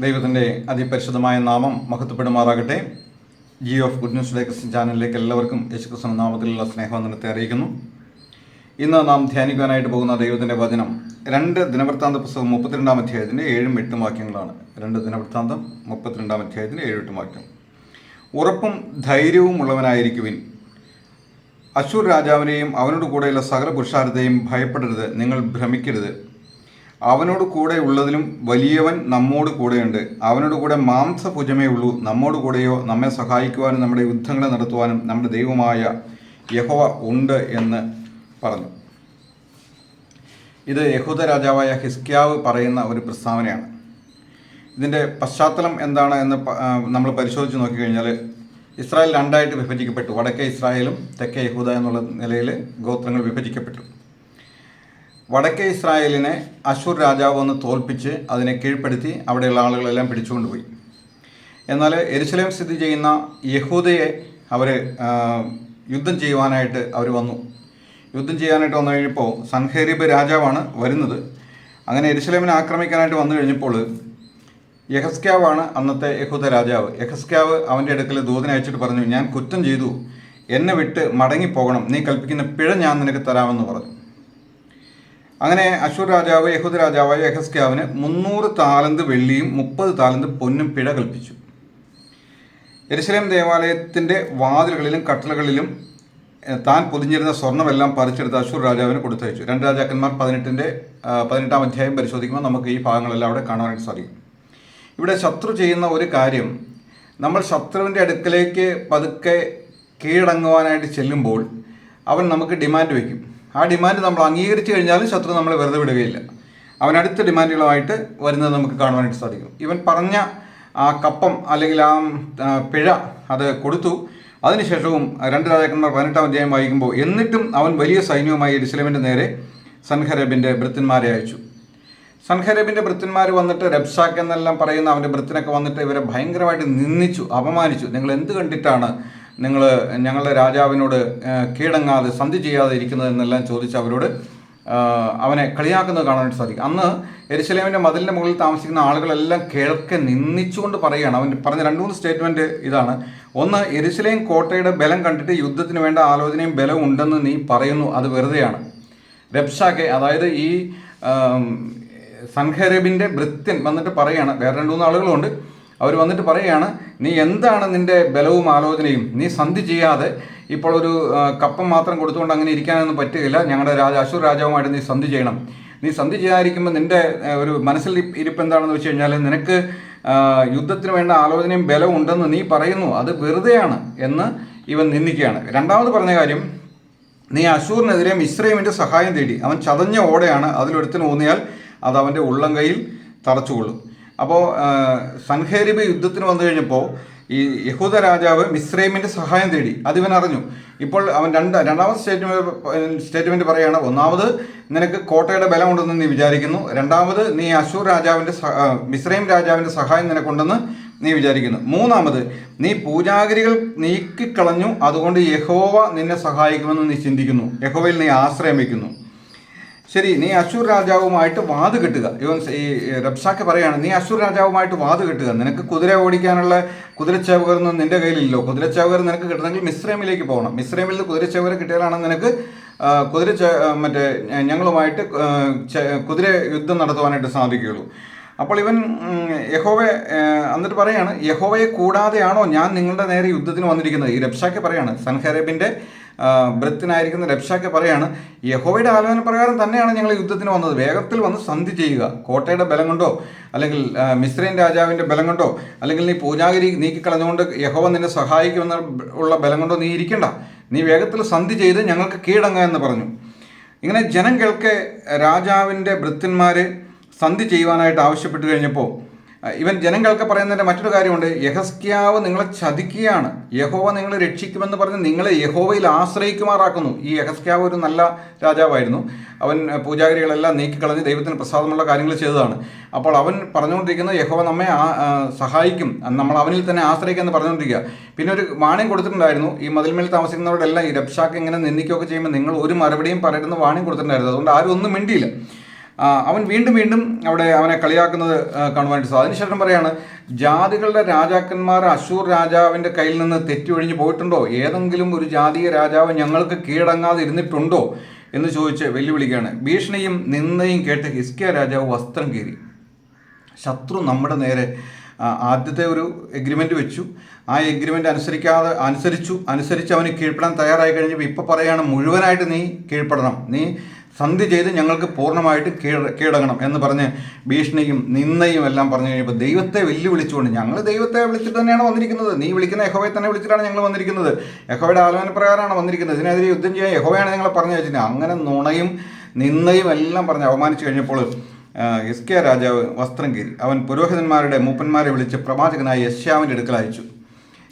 ദൈവത്തിന്റെ അതിപരിശുദ്ധമായ നാമം മഹത്വപ്പെടുമാറാകട്ടെ. G of good news day Christian ചാനലിലേക്ക് എല്ലാവർക്കും യേശുക്രിസ്തു നാമത്തിലുള്ള സ്നേഹവന്ദനത്തെ അറിയിക്കുന്നു. ഇന്ന് നാം ധ്യാനിക്കുവാനായിട്ട് പോകുന്ന ദൈവത്തിന്റെ വചനം രണ്ട് ദിനവൃത്താന്ത പുസ്തകം മുപ്പത്തിരണ്ടാം അധ്യായത്തിന്റെ ഏഴും എട്ടും വാക്യങ്ങളാണ്. രണ്ട് ദിനവൃത്താന്തം മുപ്പത്തിരണ്ടാം അധ്യായത്തിന്റെ ഏഴും എട്ടും വാക്യം. ഉറപ്പും ധൈര്യവും ഉള്ളവനായിരിക്കുവിൻ. അശൂർ രാജാവിനെയും അവനോട് കൂടെയുള്ള സകല പുരുഷാരത്തെയും ഭയപ്പെടരുത് നിങ്ങൾ ഭ്രമിക്കരുത്. അവനോട് കൂടെ ഉള്ളതിലും വലിയവൻ നമ്മോട് കൂടെയുണ്ട്. അവനോട് കൂടെ മാംസഭുജമേ ഉള്ളൂ. നമ്മോട് കൂടെയോ നമ്മെ സഹായിക്കുവാനും നമ്മുടെ യുദ്ധങ്ങളെ നടത്തുവാനും നമ്മുടെ ദൈവമായ യഹോവ ഉണ്ട് എന്ന് പറഞ്ഞു. ഇത് യഹൂദ രാജാവായ ഹിസ്ക്യാവ് പറയുന്ന ഒരു പ്രസ്താവനയാണ്. ഇതിന്റെ പശ്ചാത്തലം എന്താണ് എന്ന് നമ്മൾ പരിശോധിച്ച് നോക്കിക്കഴിഞ്ഞാൽ ഇസ്രായേൽ രണ്ടായിട്ട് വിഭജിക്കപ്പെട്ടു. വടക്കേ ഇസ്രായേലും തെക്കേ യഹൂദ എന്നുള്ള നിലയിൽ ഗോത്രങ്ങൾ വിഭജിക്കപ്പെട്ടു. വടക്കേ ഇസ്രായേലിനെ അശൂർ രാജാവ് ഒന്ന് തോൽപ്പിച്ച് അതിനെ കീഴ്പ്പെടുത്തി അവിടെയുള്ള ആളുകളെല്ലാം പിടിച്ചുകൊണ്ടുപോയി. എന്നാൽ എരുസലേം സ്ഥിതി ചെയ്യുന്ന യഹൂദയെ അവർ യുദ്ധം ചെയ്യുവാനായിട്ട് അവർ വന്നു. യുദ്ധം ചെയ്യാനായിട്ട് വന്നു കഴിഞ്ഞപ്പോൾ സൻഹേരിബ് രാജാവാണ് വരുന്നത്. അങ്ങനെ എരുസലേമിനെ ആക്രമിക്കാനായിട്ട് വന്നു കഴിഞ്ഞപ്പോൾ യഹസ്ക്യാവാണ് അന്നത്തെ യഹൂദ രാജാവ്. യഹസ്ക്യാവ് അവന്റെ അടുക്കൽ ദൂതനെ അയച്ചിട്ട് പറഞ്ഞു ഞാൻ കുറ്റം ചെയ്തു. എന്നെ വിട്ട് മടങ്ങിപ്പോകണം. നീ കൽപ്പിക്കുന്ന പിഴ ഞാൻ നിനക്ക് തരാമെന്ന് പറഞ്ഞു. അങ്ങനെ അശൂർ രാജാവ് യഹൂദ രാജാവായ യഹസ്ക്യാവിന് മുന്നൂറ് താലന്ത് വെള്ളിയും മുപ്പത് താലന്ത് പൊന്നും പിഴ കൽപ്പിച്ചു. എരുസലേം ദേവാലയത്തിന്റെ വാതിലുകളിലും കട്ടലുകളിലും താൻ പൊതിഞ്ഞിരുന്ന സ്വർണമെല്ലാം പറിച്ചെടുത്ത് അശൂർ രാജാവിന് കൊടുത്തയച്ചു. രണ്ട് രാജാക്കന്മാർ പതിനെട്ടിന്റെ പതിനെട്ടാം അധ്യായം പരിശോധിക്കുമ്പോൾ നമുക്ക് ഈ ഭാഗങ്ങളെല്ലാം അവിടെ കാണാനായിട്ട് സാധിക്കും. ഇവിടെ ശത്രു ചെയ്യുന്ന ഒരു കാര്യം നമ്മൾ ശത്രുവിന്റെ അടുക്കലേക്ക് പതുക്കെ കീഴടങ്ങുവാനായിട്ട് ചെല്ലുമ്പോൾ അവൻ നമുക്ക് ഡിമാൻഡ് വയ്ക്കും. ആ ഡിമാൻഡ് നമ്മൾ അംഗീകരിച്ചു കഴിഞ്ഞാലും ശത്രു നമ്മളെ വെറുതെ വിടുകയില്ല. അവൻ അടുത്ത ഡിമാൻഡുകളുമായിട്ട് വരുന്നത് നമുക്ക് കാണുവാനായിട്ട് സാധിക്കും. ഇവൻ പറഞ്ഞ ആ കപ്പം അല്ലെങ്കിൽ ആ ആ, പിഴ അത് കൊടുത്തു. അതിനുശേഷവും രണ്ട് രാജാക്കന്മാർ പതിനെട്ടാം അധ്യായം വായിക്കുമ്പോൾ എന്നിട്ടും അവൻ വലിയ സൈന്യവുമായി എരുസലേമിന്റെ നേരെ സൻഹരബിന്റെ ഭൃത്യന്മാരെ അയച്ചു. സൻഹരബിന്റെ ഭൃത്യന്മാർ വന്നിട്ട് റെബ്സാക്ക് എന്നെല്ലാം പറയുന്ന അവന്റെ ഭൃത്തിനൊക്കെ വന്നിട്ട് ഇവരെ ഭയങ്കരമായിട്ട് നിന്ദിച്ചു അപമാനിച്ചു. നിങ്ങൾ എന്ത് കണ്ടിട്ടാണ് നിങ്ങൾ ഞങ്ങളുടെ രാജാവിനോട് കീഴങ്ങാതെ സന്ധി ചെയ്യാതെ ഇരിക്കുന്നത് എന്നെല്ലാം ചോദിച്ച് അവരോട് അവനെ കളിയാക്കുന്നത് കാണാനായിട്ട് സാധിക്കും. അന്ന് എരിശലേമിന്റെ മതിലിന്റെ മുകളിൽ താമസിക്കുന്ന ആളുകളെല്ലാം കിഴക്കെ നിന്ദിച്ചുകൊണ്ട് പറയുകയാണ്. അവൻ പറഞ്ഞ രണ്ട് മൂന്ന് സ്റ്റേറ്റ്മെന്റ് ഇതാണ്. ഒന്ന് എരിശലേം കോട്ടയുടെ ബലം കണ്ടിട്ട് യുദ്ധത്തിന് വേണ്ട ആലോചനയും ബലവും ഉണ്ടെന്ന് നീ പറയുന്നു അത് വെറുതെയാണ്. രബ്ഷാക്കെ അതായത് ഈ സംഘരബിന്റെ ഭൃത്യൻ വന്നിട്ട് പറയുകയാണ് വേറെ രണ്ട് മൂന്ന് ആളുകളുണ്ട്. അവർ വന്നിട്ട് പറയുകയാണ് നീ എന്താണ് നിന്റെ ബലവും ആലോചനയും? നീ സന്ധി ചെയ്യാതെ ഇപ്പോൾ ഒരു കപ്പം മാത്രം കൊടുത്തുകൊണ്ട് അങ്ങനെ ഇരിക്കാനൊന്നും പറ്റുകയില്ല. ഞങ്ങളുടെ രാജ അശൂർ രാജാവുമായിട്ട് നീ സന്ധി ചെയ്യണം. നീ സന്ധി ചെയ്യാതിരിക്കുമ്പോൾ നിന്റെ ഒരു മനസ്സിൽ ഇരിപ്പ് എന്താണെന്ന് വെച്ച് കഴിഞ്ഞാൽ നിനക്ക് യുദ്ധത്തിന് വേണ്ട ആലോചനയും ബലവും ഉണ്ടെന്ന് നീ പറയുന്നു. അത് വെറുതെയാണ് എന്ന് ഇവൻ നിന്ദിക്കുകയാണ്. രണ്ടാമത് പറഞ്ഞ കാര്യം നീ അശൂറിനെതിരെ മിശ്രീമിന്റെ സഹായം തേടി. അവൻ ചതഞ്ഞ ഓടയാണ് അതിലൊരുത്തിന് ഊന്നിയാൽ അത് അവന്റെ ഉള്ളം കയ്യിൽ തറച്ചുകൊള്ളും അപ്പോൾ സൻഹേരിബ് യുദ്ധത്തിന് വന്നു കഴിഞ്ഞപ്പോൾ ഈ യഹൂദ രാജാവ് മിസ്രൈമിന്റെ സഹായം തേടി. അതിവൻ അറിഞ്ഞു. ഇപ്പോൾ അവൻ രണ്ട് രണ്ടാമത് സ്റ്റേറ്റ്മെന്റ് സ്റ്റേറ്റ്മെന്റ് പറയുകയാണ് ഒന്നാമത് നിനക്ക് കോട്ടയുടെ ബലമുണ്ടെന്ന് നീ വിചാരിക്കുന്നു. രണ്ടാമത് നീ അശൂർ രാജാവിന്റെ ആ, രാജാവിന്റെ സഹായം നിനക്കുണ്ടെന്ന് നീ വിചാരിക്കുന്നു. മൂന്നാമത് നീ പൂജാഗിരികൾ നീക്കിക്കളഞ്ഞു. അതുകൊണ്ട് യഹോവ നിന്നെ സഹായിക്കുമെന്ന് നീ ചിന്തിക്കുന്നു. യഹോവയിൽ നീ ആശ്രയം വയ്ക്കുന്നു ശരി നീ അശൂർ രാജാവുമായിട്ട് വാത് കെട്ടുക. ഇവൻ ഈ റബ്സാക്ക് പറയാണ് നീ അശൂർ രാജാവുമായിട്ട് വാത് കെട്ടുക. നിനക്ക് കുതിര ഓടിക്കാനുള്ള കുതിരച്ചേവകരൊന്നും നിന്റെ കയ്യിലില്ലോ കുതിരച്ചേവകർ നിനക്ക് കിട്ടണമെങ്കിൽ മിശ്രമിലേക്ക് പോകണം. മിശ്രമിൽ നിന്ന് കുതിരച്ചേവകർ കിട്ടിയാലാണ് നിനക്ക് കുതിര മറ്റേ ഞങ്ങളുമായിട്ട് കുതിര യുദ്ധം നടത്തുവാനായിട്ട് സാധിക്കുകയുള്ളൂ. അപ്പോൾ ഇവൻ ഏഹ്, എന്നിട്ട് പറയാണ് യഹോവയെ കൂടാതെയാണോ ഞാൻ നിങ്ങളുടെ നേരെ യുദ്ധത്തിന് വന്നിരിക്കുന്നത്? ഈ രബ്ഷാക്കെ പറയാണ് സൻഹരബിന്റെ ഭൃത്തിനായിരിക്കുന്ന രക്ഷാക്കെ പറയാണ് യഹോയുടെ ആലോചന പ്രകാരം തന്നെയാണ് ഞങ്ങൾ യുദ്ധത്തിന് വന്നത്. വേഗത്തിൽ വന്ന് സന്ധി ചെയ്യുക. കോട്ടയുടെ ബലം കൊണ്ടോ അല്ലെങ്കിൽ ആ, മിസ്രൈൻ രാജാവിന്റെ ബലം കൊണ്ടോ അല്ലെങ്കിൽ നീ പൂജാഗിരി നീക്കിക്കളഞ്ഞുകൊണ്ട് യഹോവ നിന്നെ സഹായിക്കുമെന്ന ഉള്ള ബലം കൊണ്ടോ നീ ഇരിക്കണ്ട. നീ വേഗത്തിൽ സന്ധി ചെയ്ത് ഞങ്ങൾക്ക് കീഴടങ്ങുക എന്ന് പറഞ്ഞു. ഇങ്ങനെ ജനം കേൾക്കെ രാജാവിന്റെ ഭൃത്യന്മാർ സന്ധി ചെയ്യുവാനായിട്ട് ആവശ്യപ്പെട്ട് കഴിഞ്ഞപ്പോൾ ഇവൻ ജനങ്ങൾക്ക് പറയുന്നതിന്റെ മറ്റൊരു കാര്യമുണ്ട്. യഹസ്ക്യാവ് നിങ്ങളെ ചതിക്കുകയാണ്. യഹോവ നിങ്ങളെ രക്ഷിക്കുമെന്ന് പറഞ്ഞ് നിങ്ങളെ യഹോവയിൽ ആശ്രയിക്കുമാറാക്കുന്നു. ഈ യഹസ്ക്യാവ് ഒരു നല്ല രാജാവായിരുന്നു. അവൻ പൂജാഗിരികളെല്ലാം നീക്കിക്കളഞ്ഞ് ദൈവത്തിന് പ്രസാദമുള്ള കാര്യങ്ങൾ ചെയ്തതാണ്. അപ്പോൾ അവൻ പറഞ്ഞുകൊണ്ടിരിക്കുന്നത് യഹോവ നമ്മെ സഹായിക്കും. നമ്മൾ അവനിൽ തന്നെ ആശ്രയിക്കുമെന്ന് പറഞ്ഞുകൊണ്ടിരിക്കുക. പിന്നെ ഒരു വാണിംഗ് കൊടുത്തിട്ടുണ്ടായിരുന്നു. ഈ മതിൽമേൽ താമസിക്കുന്നവരോടെല്ലാം ഈ രക്ഷാക്ക് ഇങ്ങനെ നിന്ദിക്കുകയൊക്കെ ചെയ്യുമ്പോൾ നിങ്ങൾ ഒരു മറുപടിയും പറയരുതെന്ന് വാണിംഗ് കൊടുത്തിട്ടുണ്ടായിരുന്നു. അതുകൊണ്ട് ആരും ഒന്നും മിണ്ടിയില്ല. അവൻ വീണ്ടും വീണ്ടും അവിടെ അവനെ കളിയാക്കുന്നത് കാണുവാനായിട്ട് സാധിക്കും അതിനുശേഷം പറയാണ് ജാതികളുടെ രാജാക്കന്മാർ അശൂർ രാജാവിന്റെ കയ്യിൽ നിന്ന് തെറ്റൊഴിഞ്ഞു പോയിട്ടുണ്ടോ? ഏതെങ്കിലും ഒരു ജാതീയ രാജാവ് ഞങ്ങൾക്ക് കീഴടങ്ങാതെ ഇരുന്നിട്ടുണ്ടോ എന്ന് ചോദിച്ച് വെല്ലുവിളിക്കുകയാണ്. ഭീഷണിയും നിന്നയും കേട്ട് ഹിസ്കിയ രാജാവ് വസ്ത്രം കീറി. ശത്രു നമ്മുടെ നേരെ ആദ്യത്തെ ഒരു എഗ്രിമെന്റ് വെച്ചു. ആ എഗ്രിമെന്റ് അനുസരിക്കാതെ അനുസരിച്ചു അനുസരിച്ച് അവന് കീഴ്പ്പെടാൻ തയ്യാറായി കഴിഞ്ഞപ്പോൾ ഇപ്പോൾ പറയുകയാണ് മുഴുവനായിട്ട് നീ കീഴ്പ്പെടണം. നീ സന്ധി ചെയ്ത് ഞങ്ങൾക്ക് പൂർണമായിട്ട് കീഴ കീഴടങ്ങണം എന്ന് പറഞ്ഞ് ഭീഷണിയും നിന്നയും എല്ലാം പറഞ്ഞു കഴിഞ്ഞപ്പോൾ ദൈവത്തെ വെല്ലുവിളിച്ചുകൊണ്ട് ഞങ്ങൾ ദൈവത്തെ വിളിച്ചിട്ട് തന്നെയാണ് വന്നിരിക്കുന്നത്. നീ വിളിക്കുന്ന യഹോവയെ തന്നെ വിളിച്ചിട്ടാണ് ഞങ്ങൾ വന്നിരിക്കുന്നത്. യഹോയുടെ ആലോചന പ്രകാരമാണ് വന്നിരിക്കുന്നത്. ഇതിനെതിരെ യുദ്ധം ചെയ്യാൻ യഹോവയാണ് ഞങ്ങളെ പറഞ്ഞു വെച്ചിട്ട് അങ്ങനെ നുണയും നിന്നയും എല്ലാം പറഞ്ഞ് അവമാനിച്ചു കഴിഞ്ഞപ്പോൾ എസ് കെ രാജാവ് വസ്ത്രം കീറി അവൻ പുരോഹിതന്മാരുടെ മൂപ്പന്മാരെ വിളിച്ച് പ്രവാചകനായ യശ്യാവിന്റെ അടുക്കൽ അയച്ചു.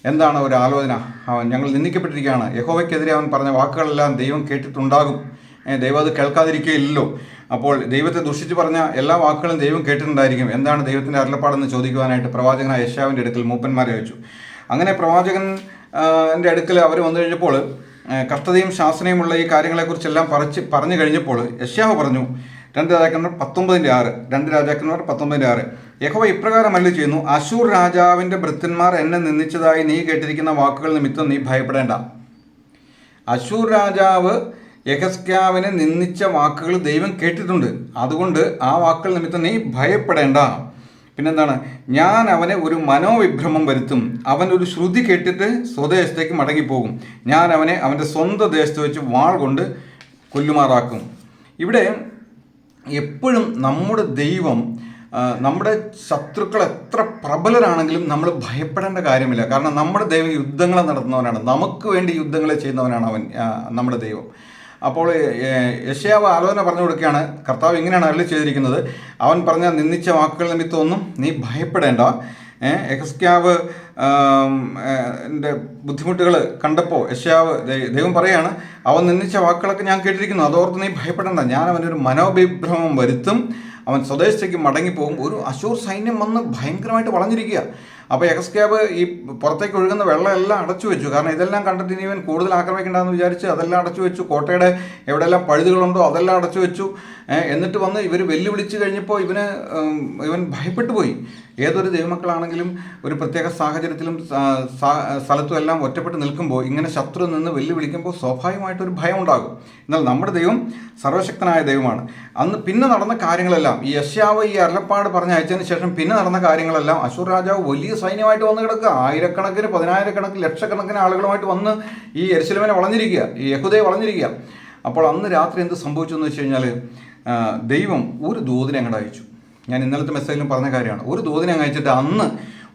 എന്താണ് ഒരു ആലോചന? അവൻ ഞങ്ങൾ നിന്ദിക്കപ്പെട്ടിരിക്കുകയാണ്. യഹോവയ്ക്കെതിരെ അവൻ പറഞ്ഞ വാക്കുകളെല്ലാം ദൈവം കേട്ടിട്ടുണ്ടാകും. ദൈവം അത് കേൾക്കാതിരിക്കുകയില്ലല്ലോ അപ്പോൾ ദൈവത്തെ ദുഷിച്ച് പറഞ്ഞ എല്ലാ വാക്കുകളും ദൈവം കേട്ടിട്ടുണ്ടായിരിക്കും. എന്താണ് ദൈവത്തിന്റെ അരുളപ്പാടെന്ന് ചോദിക്കുവാനായിട്ട് പ്രവാചകനായ യശാവിന്റെ അടുക്കൽ മൂപ്പന്മാരെ വെച്ചു അങ്ങനെ പ്രവാചകൻ എന്റെ അടുക്കൽ അവർ വന്നു കഴിഞ്ഞപ്പോൾ കഷ്ടതയും ശാസനയുമുള്ള ഈ കാര്യങ്ങളെക്കുറിച്ചെല്ലാം പറച്ച് പറഞ്ഞു കഴിഞ്ഞപ്പോൾ യശ്യാവ് പറഞ്ഞു രണ്ട് രാജാക്കന്മാർ പത്തൊമ്പതിന്റെ ആറ് രണ്ട് രാജാക്കന്മാർ പത്തൊമ്പതിന്റെ ആറ്. യഹോവ ഇപ്രകാരം അല്ല ചെയ്യുന്നു അശൂർ രാജാവിന്റെ ഭൃത്യന്മാർ എന്നെ നിന്ദിച്ചതായി നീ കേട്ടിരിക്കുന്ന വാക്കുകൾ നിമിത്തം നീ ഭയപ്പെടേണ്ട. അശൂർ രാജാവ് യഹസ്ക്യാവിനെ നിന്ദിച്ച വാക്കുകൾ ദൈവം കേട്ടിട്ടുണ്ട്. അതുകൊണ്ട് ആ വാക്കുകൾ നിമിത്തം നീ ഭയപ്പെടേണ്ട. പിന്നെന്താണ്? ഞാൻ അവനെ ഒരു മനോവിഭ്രമം വരുത്തും. അവൻ ഒരു ശ്രുതി കേട്ടിട്ട് സ്വദേശത്തേക്ക് മടങ്ങിപ്പോകും. ഞാൻ അവനെ അവന്റെ സ്വന്തം ദേശത്ത് വെച്ച് വാൾ കൊണ്ട് കൊല്ലുമാറാക്കും. ഇവിടെ എപ്പോഴും നമ്മുടെ ദൈവം നമ്മുടെ ശത്രുക്കൾ എത്ര പ്രബലരാണെങ്കിലും നമ്മൾ ഭയപ്പെടേണ്ട കാര്യമില്ല. കാരണം നമ്മുടെ ദൈവം യുദ്ധങ്ങളെ നടത്തുന്നവനാണ്. നമുക്ക് വേണ്ടി യുദ്ധങ്ങളെ ചെയ്യുന്നവനാണ് അവൻ നമ്മുടെ ദൈവം. അപ്പോൾ യശയാവ് ആലോചന പറഞ്ഞു കൊടുക്കുകയാണ്. കർത്താവ് ഇങ്ങനെയാണ് അരളി ചെയ്തിരിക്കുന്നത്. അവൻ പറഞ്ഞ നിന്ദിച്ച വാക്കുകൾ നിമിത്തമൊന്നും നീ ഭയപ്പെടേണ്ട. എഹസ്ക്യാവ് എന്റെ ബുദ്ധിമുട്ടുകൾ കണ്ടപ്പോൾ യശയാവ് ദൈവം പറയാണ് അവൻ നിന്ദിച്ച വാക്കുകളൊക്കെ ഞാൻ കേട്ടിരിക്കുന്നു. അതോർത്ത് നീ ഭയപ്പെടേണ്ട. ഞാൻ അവനൊരു മനോവിഭ്രമം വരുത്തും. അവൻ സ്വദേശത്തേക്ക് മടങ്ങിപ്പോകും. ഒരു അശൂർ സൈന്യം വന്ന് ഭയങ്കരമായിട്ട് വളഞ്ഞിരിക്കുക. അപ്പോൾ എക്സ്ക്യാബ് ഈ പുറത്തേക്ക് ഒഴുകുന്ന വെള്ളം എല്ലാം അടച്ചു വെച്ചു. കാരണം ഇതെല്ലാം കണ്ടിട്ട് ഇനി ഇവൻ കൂടുതൽ ആക്രമിക്കേണ്ടതെന്ന് വിചാരിച്ച് അതെല്ലാം അടച്ചു വെച്ചു. കോട്ടയുടെ എവിടെയെല്ലാം പഴുതുകളുണ്ടോ അതെല്ലാം അടച്ചു വെച്ചു. എന്നിട്ട് വന്ന് ഇവർ വെല്ലുവിളിച്ച് കഴിഞ്ഞപ്പോൾ ഇവന് ഇവൻ ഭയപ്പെട്ടു പോയി ഏതൊരു ദൈവമക്കളാണെങ്കിലും ഒരു പ്രത്യേക സാഹചര്യത്തിലും സ്ഥലത്തും എല്ലാം ഒറ്റപ്പെട്ട് നിൽക്കുമ്പോൾ ഇങ്ങനെ ശത്രു നിന്ന് വെല്ലുവിളിക്കുമ്പോൾ സ്വാഭാവികമായിട്ടൊരു ഭയം ഉണ്ടാകും എന്നാൽ നമ്മുടെ ദൈവം സർവശക്തനായ ദൈവമാണ്. അന്ന് പിന്നെ നടന്ന കാര്യങ്ങളെല്ലാം ഈ യശ്യാവ് ഈ അരുളപ്പാട് പറഞ്ഞ അയച്ചതിന് ശേഷം പിന്നെ നടന്ന കാര്യങ്ങളെല്ലാം അശൂർ രാജാവ് വലിയ സൈന്യമായിട്ട് വന്ന് കിടക്കുക. ആയിരക്കണക്കിന് പതിനായിരക്കണക്കിന് ലക്ഷക്കണക്കിന് ആളുകളുമായിട്ട് വന്ന് ഈ എരുസലമിനെ വളഞ്ഞിരിക്കുക ഈ യഹുദയെ വളഞ്ഞിരിക്കുക. അപ്പോൾ അന്ന് രാത്രി എന്ത് സംഭവിച്ചു എന്ന് വെച്ച് കഴിഞ്ഞാൽ ദൈവം ഒരു ദൂതിനെ അങ്ങോട്ട് അയച്ചു. ഞാൻ ഇന്നലത്തെ മെസ്സേജിലും പറഞ്ഞ കാര്യമാണ്. ഒരു ദൂതനെ അയച്ചിട്ട് അന്ന്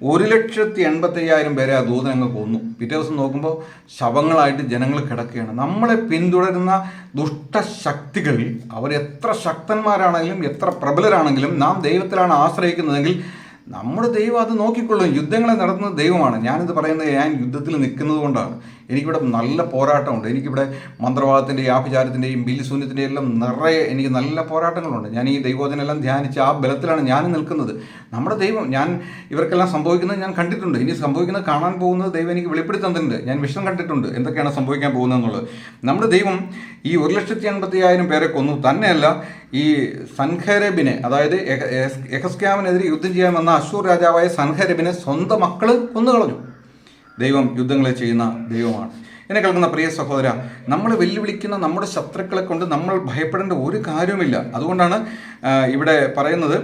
ഒരു ലക്ഷത്തി എൺപത്തി അയ്യായിരം പേരെ ആ ദൂതൻ അങ്ങ് കൊന്നു. പിറ്റേ ദിവസം നോക്കുമ്പോൾ ശവങ്ങളായിട്ട് ജനങ്ങൾ കിടക്കുകയാണ്. നമ്മളെ പിന്തുടരുന്ന ദുഷ്ടശക്തികൾ അവർ എത്ര ശക്തന്മാരാണെങ്കിലും എത്ര പ്രബലരാണെങ്കിലും നാം ദൈവത്തിലാണ് ആശ്രയിക്കുന്നതെങ്കിൽ നമ്മുടെ ദൈവം അത് നോക്കിക്കൊള്ളും. യുദ്ധങ്ങളെ നടത്തുന്ന ദൈവമാണ്. ഞാനിത് പറയുന്നത് ഞാൻ യുദ്ധത്തിൽ നിൽക്കുന്നത് കൊണ്ടാണ്. എനിക്കിവിടെ നല്ല പോരാട്ടമുണ്ട്. എനിക്കിവിടെ മന്ത്രവാദത്തിന്റെയും ആഭിചാരത്തിന്റെയും ബില്ലിശൂന്യത്തിന്റെയും എല്ലാം നിറയെ എനിക്ക് നല്ല പോരാട്ടങ്ങളുണ്ട്. ഞാൻ ഈ ദൈവോധനെല്ലാം ധ്യാനിച്ച് ആ ബലത്തിലാണ് ഞാൻ നിൽക്കുന്നത്. നമ്മുടെ ദൈവം ഞാൻ ഇവർക്കെല്ലാം സംഭവിക്കുന്നത് ഞാൻ കണ്ടിട്ടുണ്ട്. ഇനി സംഭവിക്കുന്നത് കാണാൻ പോകുന്നത് ദൈവം എനിക്ക് വെളിപ്പെടുത്തി തന്നിട്ടുണ്ട്. ഞാൻ വിഷം കണ്ടിട്ടുണ്ട്. എന്തൊക്കെയാണ് സംഭവിക്കാൻ പോകുന്നതെന്നുള്ളത് നമ്മുടെ ദൈവം ഈ ഒരു ലക്ഷത്തി എൺപത്തി ആയിരം പേരെ കൊന്നു. തന്നെയല്ല ഈ സൻഖരബിനെ അതായത് എഹസ്ക്യാമിനെതിരെ യുദ്ധം ചെയ്യാൻ വന്ന അശൂർ രാജാവായ സൻഖരബിനെ സ്വന്തം മക്കൾ കൊന്നുകളഞ്ഞു. ദൈവം യുദ്ധങ്ങളെ ചെയ്യുന്ന ദൈവമാണ്. എന്നെ കേൾക്കുന്ന പ്രിയ സഹോദര നമ്മൾ വെല്ലുവിളിക്കുന്ന നമ്മുടെ ശത്രുക്കളെ കൊണ്ട് നമ്മൾ ഭയപ്പെടേണ്ട ഒരു കാര്യവുമില്ല. അതുകൊണ്ടാണ് ഇവിടെ പറയുന്നത്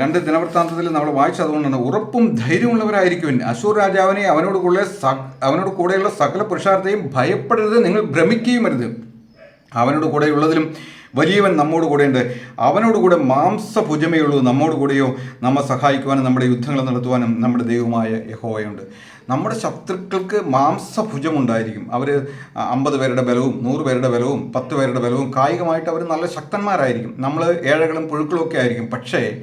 രണ്ട് ദിനവൃത്താന്തത്തിൽ നമ്മൾ വായിച്ചത് അതുകൊണ്ടാണ് ഉറപ്പും ധൈര്യമുള്ളവരായിരിക്കും അശൂർ രാജാവിനെ അവനോട് കൂടെ അവനോട് കൂടെയുള്ള സകല പുരുഷാർത്ഥയും ഭയപ്പെടരുത് നിങ്ങൾ ഭ്രമിക്കുകയും അരുത്. അവനോട് കൂടെയുള്ളതിലും വലിയവൻ നമ്മോട് കൂടെയുണ്ട്. അവനോട് കൂടെ മാംസഭുജമേയുള്ളൂ. നമ്മോട് കൂടെയോ നമ്മെ സഹായിക്കുവാനും നമ്മുടെ യുദ്ധങ്ങൾ നടത്തുവാനും നമ്മുടെ ദൈവമായ യഹോവയുണ്ട്. നമ്മുടെ ശത്രുക്കൾക്ക് മാംസഭുജമുണ്ടായിരിക്കും. അവർ അമ്പത് പേരുടെ ബലവും നൂറ് പേരുടെ ബലവും പത്ത് പേരുടെ ബലവും കായികമായിട്ട് അവർ നല്ല ശക്തന്മാരായിരിക്കും. നമ്മൾ ഏഴകളും പുഴുക്കളും ഒക്കെ ആയിരിക്കും. പക്ഷേ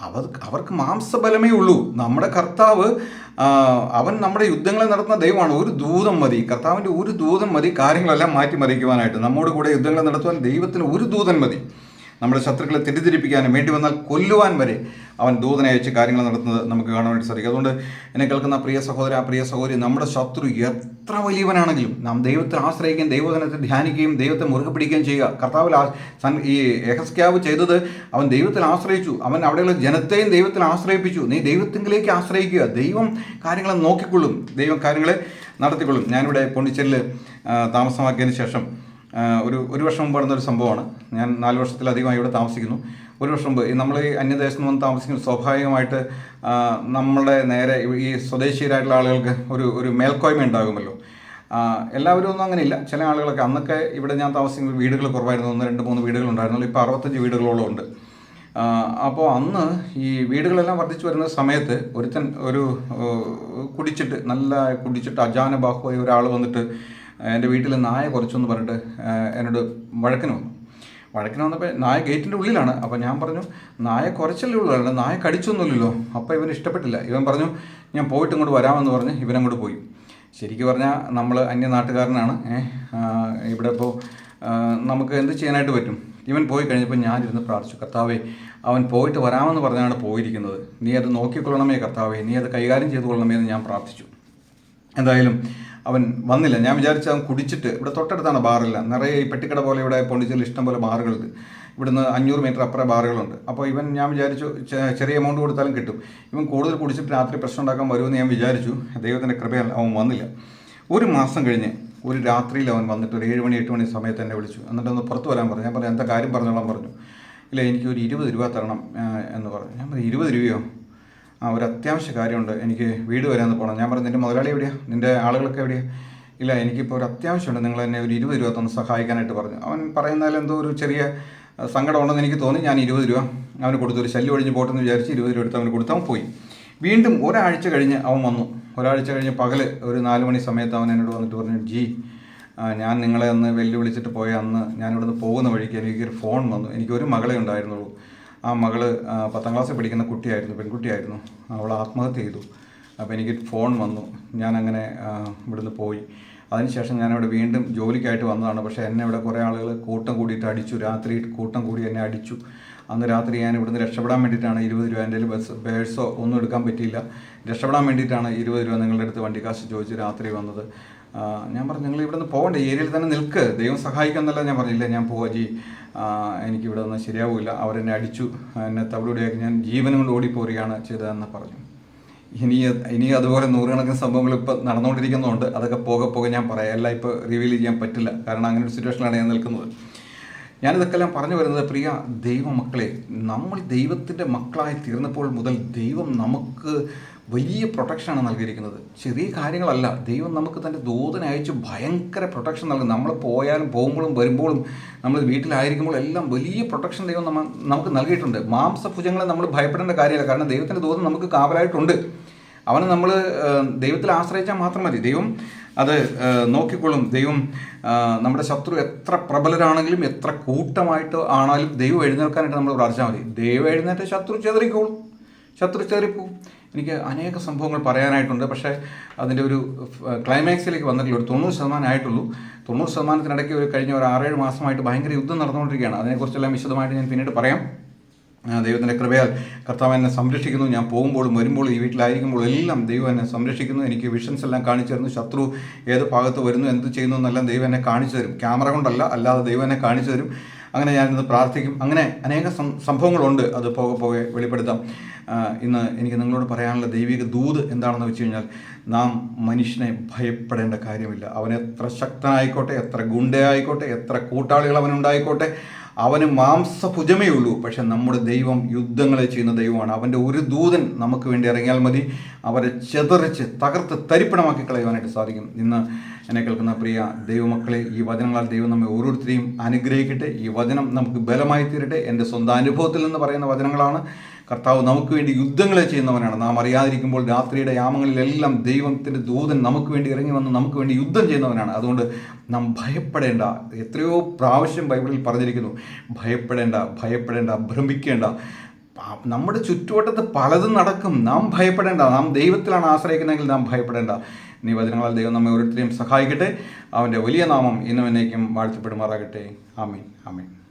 അവർ അവർക്ക് മാംസബലമേ ഉള്ളൂ. നമ്മുടെ കർത്താവ് അവൻ നമ്മുടെ യുദ്ധങ്ങളെ നടത്തുന്ന ദൈവമാണ്. ഒരു ദൂതം മതി. കർത്താവിന്റെ ഒരു ദൂതം മതി. കാര്യങ്ങളെല്ലാം മാറ്റിമറിക്കുവാനായിട്ട്. നമ്മോട് കൂടെ യുദ്ധങ്ങളെ നടത്തുവാൻ ദൈവത്തിന് ഒരു ദൂതൻ മതി. നമ്മുടെ ശത്രുക്കളെ തെറ്റിദ്ധരിപ്പിക്കാനും വേണ്ടി വന്നാൽ കൊല്ലുവാൻ വരെ അവൻ ദൂതനെ അയച്ച് കാര്യങ്ങൾ നടത്തുന്നത് നമുക്ക് കാണാൻ വേണ്ടി സാധിക്കും. അതുകൊണ്ട് എന്നെ കേൾക്കുന്ന പ്രിയ സഹോദര പ്രിയ സഹോദരി നമ്മുടെ ശത്രു എത്ര വലിയവനാണെങ്കിലും നാം ദൈവത്തെ ആശ്രയിക്കുകയും ദൈവജനത്തെ ധ്യാനിക്കുകയും ദൈവത്തെ മുറുകെ പിടിക്കുകയും ചെയ്യുക. കർത്താവിൽ ഈ എഹസ്ക്യാവ് ചെയ്തത് അവൻ ദൈവത്തിൽ ആശ്രയിച്ചു. അവൻ അവിടെയുള്ള ജനത്തെയും ദൈവത്തിൽ ആശ്രയിപ്പിച്ചു. നീ ദൈവത്തിങ്കിലേക്ക് ആശ്രയിക്കുക. ദൈവം കാര്യങ്ങളെ നോക്കിക്കൊള്ളും. ദൈവം കാര്യങ്ങളെ നടത്തിക്കൊള്ളും. ഞാനിവിടെ പോണ്ടിച്ചേരിൽ താമസമാക്കിയതിന് ശേഷം ഒരു ഒരു വർഷം മുമ്പ് നടന്ന ഒരു സംഭവമാണ്. ഞാൻ നാല് വർഷത്തിലധികമായി ഇവിടെ താമസിക്കുന്നു. ഒരു വർഷം മുമ്പ് നമ്മൾ ഈ അന്യദേശത്ത് നിന്ന് വന്ന് താമസിക്കുന്ന സ്വാഭാവികമായിട്ട് നമ്മളുടെ നേരെ ഈ സ്വദേശീയരായിട്ടുള്ള ആളുകൾക്ക് ഒരു ഒരു മേൽക്കോയ്മ ഉണ്ടാകുമല്ലോ. എല്ലാവരും ഒന്നും അങ്ങനെയില്ല. ചില ആളുകളൊക്കെ അന്നൊക്കെ ഇവിടെ ഞാൻ താമസിക്കുന്ന വീടുകൾ കുറവായിരുന്നു. ഒന്ന് രണ്ട് മൂന്ന് വീടുകൾ ഉണ്ടായിരുന്നുള്ളൂ. ഇപ്പോൾ അറുപത്തഞ്ച് വീടുകളോളം ഉണ്ട്. അപ്പോൾ അന്ന് ഈ വീടുകളെല്ലാം വർദ്ധിച്ചു വരുന്ന സമയത്ത് ഒരുത്തൻ ഒരു കുടിച്ചിട്ട് നല്ല കുടിച്ചിട്ട് അജാന ബാഹുവായി ഒരാൾ വന്നിട്ട് എന്റെ വീട്ടിൽ നായ കുറച്ചെന്ന് പറഞ്ഞിട്ട് എന്നോട് വഴക്കിന് വന്നു. വഴക്കിന് വന്നപ്പോൾ നായ ഗേറ്റിന്റെ ഉള്ളിലാണ്. അപ്പോൾ ഞാൻ പറഞ്ഞു നായ കുറച്ചല്ലേ ഉള്ളൂ നായ കടിച്ചൊന്നുമില്ലല്ലോ. അപ്പോൾ ഇവന് ഇഷ്ടപ്പെട്ടില്ല. ഇവൻ പറഞ്ഞു ഞാൻ പോയിട്ട് ഇങ്ങോട്ട് വരാമെന്ന് പറഞ്ഞ് ഇവനങ്ങോട്ട് പോയി. ശരിക്കും പറഞ്ഞാൽ നമ്മൾ അന്യനാട്ടുകാരനാണ്. ഇവിടെ ഇപ്പോൾ നമുക്ക് എന്ത് ചെയ്യാനായിട്ട് പറ്റും? ഇവൻ പോയി കഴിഞ്ഞപ്പോൾ ഞാനിരുന്ന് പ്രാർത്ഥിച്ചു കർത്താവേ അവൻ പോയിട്ട് വരാമെന്ന് പറഞ്ഞാണ് പോയിരിക്കുന്നത്. നീ അത് നോക്കിക്കൊള്ളണമേ കർത്താവേ. നീ അത് കൈകാര്യം ചെയ്തു കൊള്ളണമേ എന്ന് ഞാൻ പ്രാർത്ഥിച്ചു. എന്തായാലും അവൻ വന്നില്ല. ഞാൻ വിചാരിച്ച അവൻ കുടിച്ചിട്ട് ഇവിടെ തൊട്ടടുത്താണ് ബാറില്ല. നിറയെ ഈ പെട്ടിക്കട പോലെ ഇവിടെ പോണ്ടിച്ചേരിൽ ഇഷ്ടം പോലെ ബാറുകളുണ്ട് ഇവിടുന്ന് അഞ്ഞൂറ് മീറ്റർ അപ്പുറം ബാറുകളുണ്ട്. അപ്പോൾ ഇവൻ ഞാൻ വിചാരിച്ചു ചെറിയ എമൗണ്ട് കൊടുത്താലും കിട്ടും. ഇവൻ കൂടുതൽ കുടിച്ചിട്ട് രാത്രി പ്രശ്നം ഉണ്ടാക്കാൻ വരുമെന്ന് ഞാൻ വിചാരിച്ചു. ദൈവത്തിന്റെ കൃപയാൽ അവൻ വന്നില്ല. ഒരു മാസം കഴിഞ്ഞ് ഒരു രാത്രിയിൽ അവൻ വന്നിട്ട് ഒരു ഏഴ് മണി എട്ട് മണി സമയത്ത് എന്നെ വിളിച്ചു. എന്നിട്ട് ഒന്ന് പുറത്ത് വരാൻ പറഞ്ഞു. ഞാൻ പറഞ്ഞു എന്താ കാര്യം? പറഞ്ഞോളാൻ പറഞ്ഞു. ഇല്ല എനിക്കൊരു ഇരുപത് രൂപ തരണം എന്ന് പറഞ്ഞു. ഞാൻ പറഞ്ഞു ഇരുപത് രൂപയോ? ഒരു അത്യാവശ്യ കാര്യമുണ്ട്. എനിക്ക് വീട് വരാമെന്ന് പോകണം ഞാൻ പറഞ്ഞു നിന്റെ മുതലാളി എവിടെയാണ് നിന്റെ ആളുകളൊക്കെ എവിടെയാണ് ഇല്ല എനിക്കിപ്പോൾ ഒരു അത്യാവശ്യമുണ്ട്. നിങ്ങൾ എന്നെ ഒരു ഇരുപത് രൂപ തന്ന് സഹായിക്കാനായിട്ട് പറഞ്ഞു. അവൻ പറയുന്നതിൽ എന്തോ ഒരു ചെറിയ സങ്കടമുണ്ടെന്ന് എനിക്ക് തോന്നി. ഞാൻ ഇരുപത് രൂപ അവന് കൊടുത്തു. ഒരു ശല്യം ഒഴിഞ്ഞ് പോട്ടെന്ന് വിചാരിച്ച് ഇരുപത് രൂപ എടുത്ത് അവന് കൊടുത്ത് അവൻ പോയി. വീണ്ടും ഒരാഴ്ച കഴിഞ്ഞ് അവൻ വന്നു. ഒരാഴ്ച കഴിഞ്ഞ് പകൽ ഒരു നാല് മണി സമയത്ത് അവൻ എന്നോട് വന്നിട്ട് പറഞ്ഞു ജി ഞാൻ നിങ്ങളെ അന്ന് വെല്ലുവിളിച്ചിട്ട് പോയ അന്ന് ഞാൻ ഇവിടുന്ന് പോകുന്ന വഴിക്ക് എനിക്കൊരു ഫോൺ വന്നു. എനിക്കൊരു മകളെ ഉണ്ടായിരുന്നുള്ളൂ. ആ മകൾ പത്താം ക്ലാസ്സിൽ പഠിക്കുന്ന കുട്ടിയായിരുന്നു പെൺകുട്ടിയായിരുന്നു. അവൾ ആത്മഹത്യ ചെയ്തു. അപ്പോൾ എനിക്ക് ഫോൺ വന്നു. ഞാൻ അങ്ങനെ ഇവിടുന്ന് പോയി. അതിനുശേഷം ഞാനിവിടെ വീണ്ടും ജോലിക്കായിട്ട് വന്നതാണ്. പക്ഷേ എന്നെ ഇവിടെ കുറേ ആളുകൾ കൂട്ടം കൂടിയിട്ട് അടിച്ചു. രാത്രി കൂട്ടം കൂടി എന്നെ അടിച്ചു. അന്ന് രാത്രി ഞാൻ ഇവിടുന്ന് രക്ഷപ്പെടാൻ വേണ്ടിയിട്ടാണ് ഇരുപത് രൂപ എന്റെ ബസ് ബേഴ്സോ ഒന്നും എടുക്കാൻ പറ്റിയില്ല. രക്ഷപ്പെടാൻ വേണ്ടിയിട്ടാണ് ഇരുപത് രൂപ നിങ്ങളുടെ അടുത്ത് വണ്ടി കാശ് ചോദിച്ച് രാത്രി വന്നത്. ഞാൻ പറഞ്ഞു നിങ്ങൾ ഇവിടെ നിന്ന് പോകണ്ടേ ഏരിയയിൽ തന്നെ നിൽക്ക്. ദൈവം സഹായിക്കാന്നല്ല ഞാൻ പറഞ്ഞില്ല ഞാൻ പോവാ ജി. എനിക്കിവിടെ നിന്ന് ശരിയാവില്ല അവരെന്നെ അടിച്ചു. എന്നെ തവിടുകൂടിയാക്കി ഞാൻ ജീവനും കൊണ്ട് ഓടിപ്പോരുകയാണ് ചെയ്തതെന്ന് പറഞ്ഞു. ഇനി ഇനി അതുപോലെ നൂറുകണക്കിന് സംഭവങ്ങൾ ഇപ്പോൾ നടന്നുകൊണ്ടിരിക്കുന്നതുകൊണ്ട് അതൊക്കെ പോകെ പോകെ ഞാൻ പറയാം. എല്ലാം ഇപ്പോൾ റിവീൽ ചെയ്യാൻ പറ്റില്ല. കാരണം അങ്ങനെ ഒരു സിറ്റുവേഷനിലാണ് ഞാൻ നിൽക്കുന്നത്. ഞാനിതൊക്കെല്ലാം പറഞ്ഞു വരുന്നത് പ്രിയ ദൈവമക്കളെ നമ്മൾ ദൈവത്തിന്റെ മക്കളായി തീർന്നപ്പോൾ മുതൽ ദൈവം നമുക്ക് വലിയ പ്രൊട്ടക്ഷനാണ് നൽകിയിരിക്കുന്നത്. ചെറിയ കാര്യങ്ങളല്ല ദൈവം നമുക്ക് തന്റെ ദൂതനെ അയച്ച് ഭയങ്കര പ്രൊട്ടക്ഷൻ നൽകും. നമ്മൾ പോയാലും പോകുമ്പോഴും വരുമ്പോഴും നമ്മൾ വീട്ടിലായിരിക്കുമ്പോൾ എല്ലാം വലിയ പ്രൊട്ടക്ഷൻ ദൈവം നമുക്ക് നൽകിയിട്ടുണ്ട്. മാംസഭുജങ്ങളെ നമ്മൾ ഭയപ്പെടേണ്ട കാര്യമില്ല. കാരണം ദൈവത്തിന്റെ ദൂതം നമുക്ക് കാവലായിട്ടുണ്ട്. അവനെ നമ്മൾ ദൈവത്തിൽ ആശ്രയിച്ചാൽ മാത്രം മതി. ദൈവം അത് നോക്കിക്കൊള്ളും ദൈവം നമ്മുടെ ശത്രു എത്ര പ്രബലരാണെങ്കിലും എത്ര കൂട്ടമായിട്ട് ആണെങ്കിലും ദൈവം എഴുന്നേൽക്കാനായിട്ട് നമ്മൾ പ്രാർത്ഥിച്ചാൽ മതി. ദൈവം എഴുന്നേറ്റ് ശത്രു ചെതറിക്കോളും. ശത്രു ചെതറിപ്പോവും എനിക്ക് അനേക സംഭവങ്ങൾ പറയാനായിട്ടുണ്ട്. പക്ഷേ അതിന്റെ ഒരു ക്ലൈമാക്സിലേക്ക് വന്നിട്ടില്ല. ഒരു തൊണ്ണൂറ് ശതമാനം ആയിട്ടുള്ളൂ. തൊണ്ണൂറ് ശതമാനത്തിനിടയ്ക്ക് ഒരു കഴിഞ്ഞ ഒരു ആറേഴ് മാസമായിട്ട് ഭയങ്കര യുദ്ധം നടന്നുകൊണ്ടിരിക്കുകയാണ്. അതിനെക്കുറിച്ചെല്ലാം വിശദമായിട്ട് ഞാൻ പിന്നീട് പറയാം. ദൈവത്തിന്റെ കൃപയാൽ കർത്താവ് എന്നെ സംരക്ഷിക്കുന്നു. ഞാൻ പോകുമ്പോഴും വരുമ്പോഴും ഈ വീട്ടിലായിരിക്കുമ്പോൾ എല്ലാം ദൈവം എന്നെ സംരക്ഷിക്കുന്നു. എനിക്ക് വിഷൻസ് എല്ലാം കാണിച്ചു തരുന്നു. ശത്രു ഏത് ഭാഗത്ത് വരുന്നു എന്ത് ചെയ്യുന്നു എന്നെല്ലാം ദൈവം എന്നെ കാണിച്ചു തരും. ക്യാമറ കൊണ്ടല്ല അല്ലാതെ ദൈവം എന്നെ കാണിച്ചു തരും. അങ്ങനെ ഞാനിന്ന് പ്രാർത്ഥിക്കും. അങ്ങനെ അനേക സംഭവങ്ങളുണ്ട്. അത് പോകെ പോകെ വെളിപ്പെടുത്താം. ഇന്ന് എനിക്ക് നിങ്ങളോട് പറയാനുള്ള ദൈവിക ദൂത് എന്താണെന്ന് വെച്ച് കഴിഞ്ഞാൽ നാം മനുഷ്യനെ ഭയപ്പെടേണ്ട കാര്യമില്ല. അവൻ എത്ര ശക്തനായിക്കോട്ടെ എത്ര ഗുണ്ടയായിക്കോട്ടെ എത്ര കൂട്ടാളികൾ അവനുണ്ടായിക്കോട്ടെ അവന് മാംസഭുജമേ ഉള്ളൂ പക്ഷെ നമ്മുടെ ദൈവം യുദ്ധങ്ങളെ ചെയ്യുന്ന ദൈവമാണ്. അവന്റെ ഒരു ദൂതൻ നമുക്ക് വേണ്ടി ഇറങ്ങിയാൽ മതി. അവരെ ചെതറിച്ച് തകർത്ത് തരിപ്പണമാക്കി കളയുവാനായിട്ട് സാധിക്കും. ഇന്ന് എന്നെ കേൾക്കുന്ന പ്രിയ ദൈവമക്കളെ ഈ വചനങ്ങളാൽ ദൈവം നമ്മെ ഓരോരുത്തരെയും അനുഗ്രഹിക്കട്ടെ. ഈ വചനം നമുക്ക് ബലമായി തീരട്ടെ എന്റെ സ്വന്തം അനുഭവത്തിൽ നിന്ന് പറയുന്ന വചനങ്ങളാണ്. കർത്താവ് നമുക്ക് വേണ്ടി യുദ്ധങ്ങളെ ചെയ്യുന്നവനാണ്. നാം അറിയാതിരിക്കുമ്പോൾ രാത്രിയുടെ യാമങ്ങളിലെല്ലാം ദൈവത്തിന്റെ ദൂതൻ നമുക്ക് വേണ്ടി ഇറങ്ങി വന്ന് നമുക്ക് വേണ്ടി യുദ്ധം ചെയ്യുന്നവനാണ്. അതുകൊണ്ട് നാം ഭയപ്പെടേണ്ട. എത്രയോ പ്രാവശ്യം ബൈബിളിൽ പറഞ്ഞിരിക്കുന്നു ഭയപ്പെടേണ്ട ഭയപ്പെടേണ്ട ഭ്രമിക്കേണ്ട. നമ്മുടെ ചുറ്റുവട്ടത്ത് പലതും നടക്കും. നാം ഭയപ്പെടേണ്ട. നാം ദൈവത്തിലാണ് ആശ്രയിക്കുന്നതെങ്കിൽ നാം ഭയപ്പെടേണ്ട. നീ വചനങ്ങളാൽ ദൈവം നമ്മെ ഓരോരുത്തരെയും സഹായിക്കട്ടെ. അവന്റെ വലിയ നാമം ഇന്നും എന്നേക്കും വാഴ്ത്തപ്പെടുമാറാകട്ടെ. ആമീൻ. ആമീൻ.